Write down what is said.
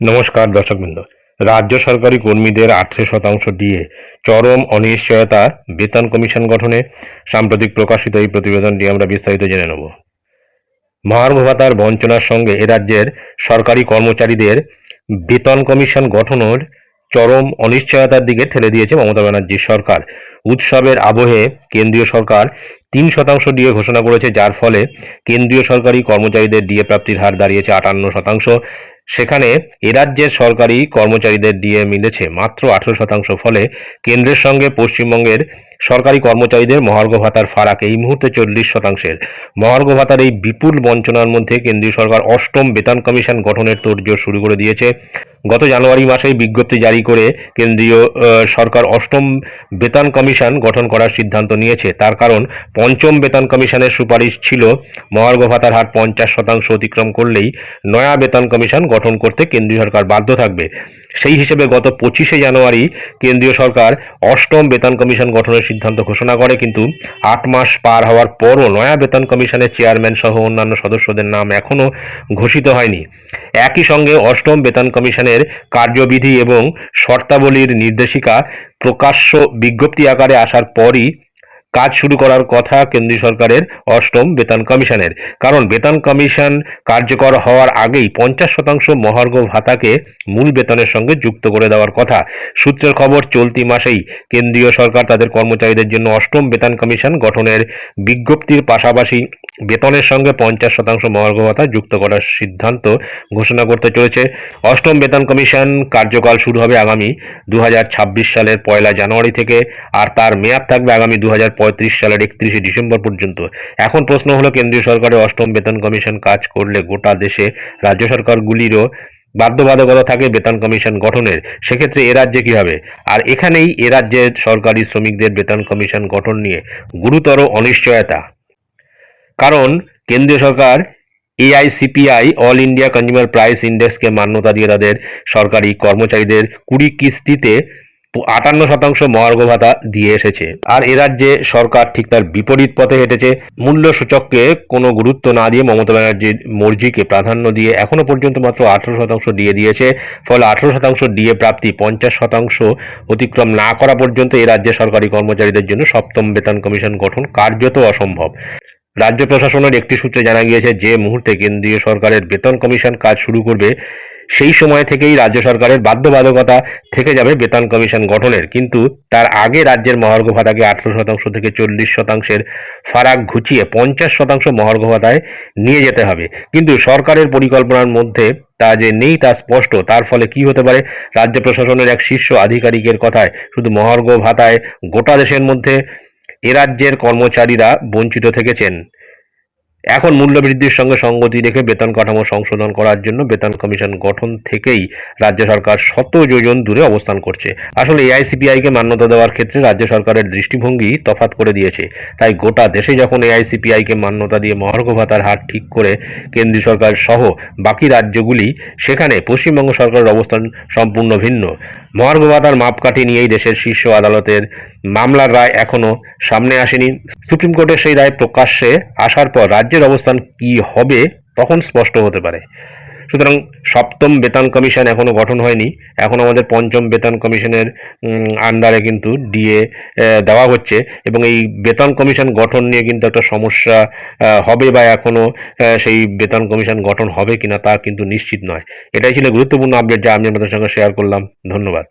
নমস্কার দর্শকবৃন্দ। রাজ্য সরকারি কর্মীদের আঠারো শতাংশ দিয়ে চরম অনিশ্চয়তা বেতন কমিশন গঠনে সাম্প্রতিক প্রকাশিত এই প্রতিবেদনটি আমরা বিস্তারিত জেনে নেব। মহার্ঘ ভাতার বঞ্চনার সঙ্গে এ রাজ্যের সরকারি কর্মচারীদের বেতন কমিশন গঠনের চরম অনিশ্চয়তার দিকে ঠেলে দিয়েছে মমতা ব্যানার্জির সরকার। উৎসবের আবহে কেন্দ্রীয় সরকার তিন শতাংশ ডিএ ঘোষণা করেছে, যার ফলে কেন্দ্রীয় সরকারি কর্মচারীদের ডিএ প্রাপ্তির হার দাঁড়িয়েছে আটান্ন শতাংশ। সেখানে এরাজ্যের রাজ্যের সরকারি কর্মচারীদের দিয়ে মিলেছে মাত্র আঠেরো শতাংশ ফলে কেন্দ্রের সঙ্গে পশ্চিমবঙ্গের সরকারি কর্মচারীদের মহার্ঘ ভাতার ফারাক এই মুহূর্তে চল্লিশ শতাংশের। মহার্ঘ ভাতার এই বিপুল বঞ্চনার মধ্যে কেন্দ্রীয় সরকার অষ্টম বেতন কমিশন গঠনের তোড়জোড় শুরু করে দিয়েছে। গত জানুয়ারি মাসেই বিজ্ঞপ্তি জারি করে কেন্দ্রীয় সরকার অষ্টম বেতন কমিশন গঠন করার সিদ্ধান্ত নিয়েছে। তার কারণ পঞ্চম বেতন কমিশনের সুপারিশ ছিল মহার্ঘ ভাতার হার পঞ্চাশ শতাংশ অতিক্রম করলেই নয়া বেতন কমিশন গঠন করতে কেন্দ্রীয় সরকার বাধ্য থাকবে। সেই হিসেবে গত পঁচিশে জানুয়ারি কেন্দ্রীয় সরকার অষ্টম বেতন কমিশন গঠনের সিদ্ধান্ত ঘোষণা করে, কিন্তু আট মাস পার হওয়ার পরও নয়া বেতন কমিশনের চেয়ারম্যান সহ অন্যান্য সদস্যদের নাম এখনও ঘোষিত হয়নি। একই সঙ্গে অষ্টম বেতন কমিশনের কার্যবিধি এবং শর্তাবলীর নির্দেশিকা প্রকাশ্য বিজ্ঞপ্তি আকারে আসার পরই কাজ শুরু করার কথা কেন্দ্রীয় সরকারের অষ্টম বেতন কমিশনের। কারণ বেতন কমিশন কার্যকর হওয়ার আগেই পঞ্চাশ শতাংশ মহার্ঘ ভাতাকে মূল বেতনের সঙ্গে যুক্ত করে দেওয়ার কথা। সূত্রের খবর, চলতি মাসেই কেন্দ্রীয় সরকার তাদের কর্মচারীদের জন্য অষ্টম বেতন কমিশন গঠনের বিজ্ঞপ্তির পাশাপাশি বেতনের সঙ্গে পঞ্চাশ শতাংশ মহার্ঘ ভাতা যুক্ত করার সিদ্ধান্ত ঘোষণা করতে চলেছে। অষ্টম বেতন কমিশন কার্যকাল শুরু হবে আগামী দু হাজার ছাব্বিশ সালের পয়লা জানুয়ারি থেকে, আর তার মেয়াদ থাকবে আগামী দু হাজার সালের একত্রিশে ডিসেম্বর পর্যন্ত। এখন প্রশ্ন হলো, কেন্দ্রীয় সরকারের অষ্টম বেতন কমিশন কাজ করলে গোটা দেশে রাজ্য সরকারগুলিরও বাধ্যবাধকতা থাকে বেতন কমিশন গঠনের। সেক্ষেত্রে এ রাজ্যে কী হবে? আর এখানেই এ রাজ্যের সরকারি শ্রমিকদের বেতন কমিশন গঠন নিয়ে গুরুতর অনিশ্চয়তা। কারণ কেন্দ্রীয় সরকার AICPI all India consumer price ইন্ডেক্সকে মান্যতা দিয়ে তাদের সরকারি কর্মচারীদের কুড়ি কিস্তিতে আটান্ন শতাংশ মহার্ঘ ভাতা দিয়ে এসেছে। আর এ রাজ্যে সরকার ঠিক তার বিপরীত পথে হেঁটেছে। মূল্য সূচককে কোনো গুরুত্ব না দিয়ে মমতা ব্যানার্জির মর্জিকে প্রাধান্য দিয়ে এখনও পর্যন্ত মাত্র আঠারো শতাংশ ডিএ দিয়েছে। ফলে আঠারো শতাংশ ডিএ প্রাপ্তি পঞ্চাশ শতাংশ অতিক্রম না করা পর্যন্ত এ রাজ্যের সরকারি কর্মচারীদের জন্য সপ্তম বেতন কমিশন গঠন কার্যত অসম্ভব। রাজ্য প্রশাসনের একটি সূত্রে জানা গিয়েছে, যে মুহূর্তে কেন্দ্রীয় সরকারের বেতন কমিশন কাজ শুরু করবে সেই সময় থেকেই রাজ্য সরকারের বাধ্যবাধকতা থেকে যাবে বেতন কমিশন গঠনের। কিন্তু তার আগে রাজ্যের মহার্ঘ ভাতাকে আঠারো শতাংশ থেকে চল্লিশ শতাংশের ফারাক ঘুচিয়ে পঞ্চাশ শতাংশ মহার্ঘ ভাতায় নিয়ে যেতে হবে। কিন্তু সরকারের পরিকল্পনার মধ্যে তা যে নেই তা স্পষ্ট। তার ফলে কি হতে পারে? রাজ্য প্রশাসনের এক শীর্ষ আধিকারিকের কথায় শুধু মহার্ঘ ভাতায় গোটা দেশের মধ্যে এ রাজ্যের কর্মচারীরা বঞ্চিত থেকেছেন। এখন মূল্যবৃদ্ধির সঙ্গে সঙ্গতি রেখে বেতন কাঠামো সংশোধন করার জন্য বেতন কমিশন গঠন থেকেই রাজ্য সরকার শত যোজন দূরে অবস্থান করছে। আসলে এআইসিপিআইকে মান্যতা দেওয়ার ক্ষেত্রে রাজ্য সরকারের দৃষ্টিভঙ্গি তফাত করে দিয়েছে। তাই গোটা দেশে যখন এআইসিপিআইকে মান্যতা দিয়ে মহার্ঘ ভাতার হার ঠিক করে কেন্দ্রীয় সরকার সহ বাকি রাজ্যগুলি, সেখানে পশ্চিমবঙ্গ সরকারের অবস্থান সম্পূর্ণ ভিন্ন। মহার্ঘ মাপকাঠি নিয়েই দেশের শীর্ষ আদালতের মামলার রায় এখনও সামনে আসেনি। সুপ্রিম কোর্টের সেই রায় প্রকাশ্যে আসার পর রাজ্যের অবস্থান কি হবে তখন স্পষ্ট হতে পারে। সুতরাং সপ্তম বেতন কমিশন এখনও গঠন হয়নি। এখন আমাদের পঞ্চম বেতন কমিশনের আন্ডারে কিন্তু ডিএ দেওয়া হচ্ছে। এবং এই বেতন কমিশন গঠন নিয়ে কিন্তু একটা সমস্যা হবে বা এখনও সেই বেতন কমিশন গঠন হবে কিনা তা কিন্তু নিশ্চিত নয়। এটাই ছিল গুরুত্বপূর্ণ আপডেট যা আমি আপনাদের সঙ্গে শেয়ার করলাম। ধন্যবাদ।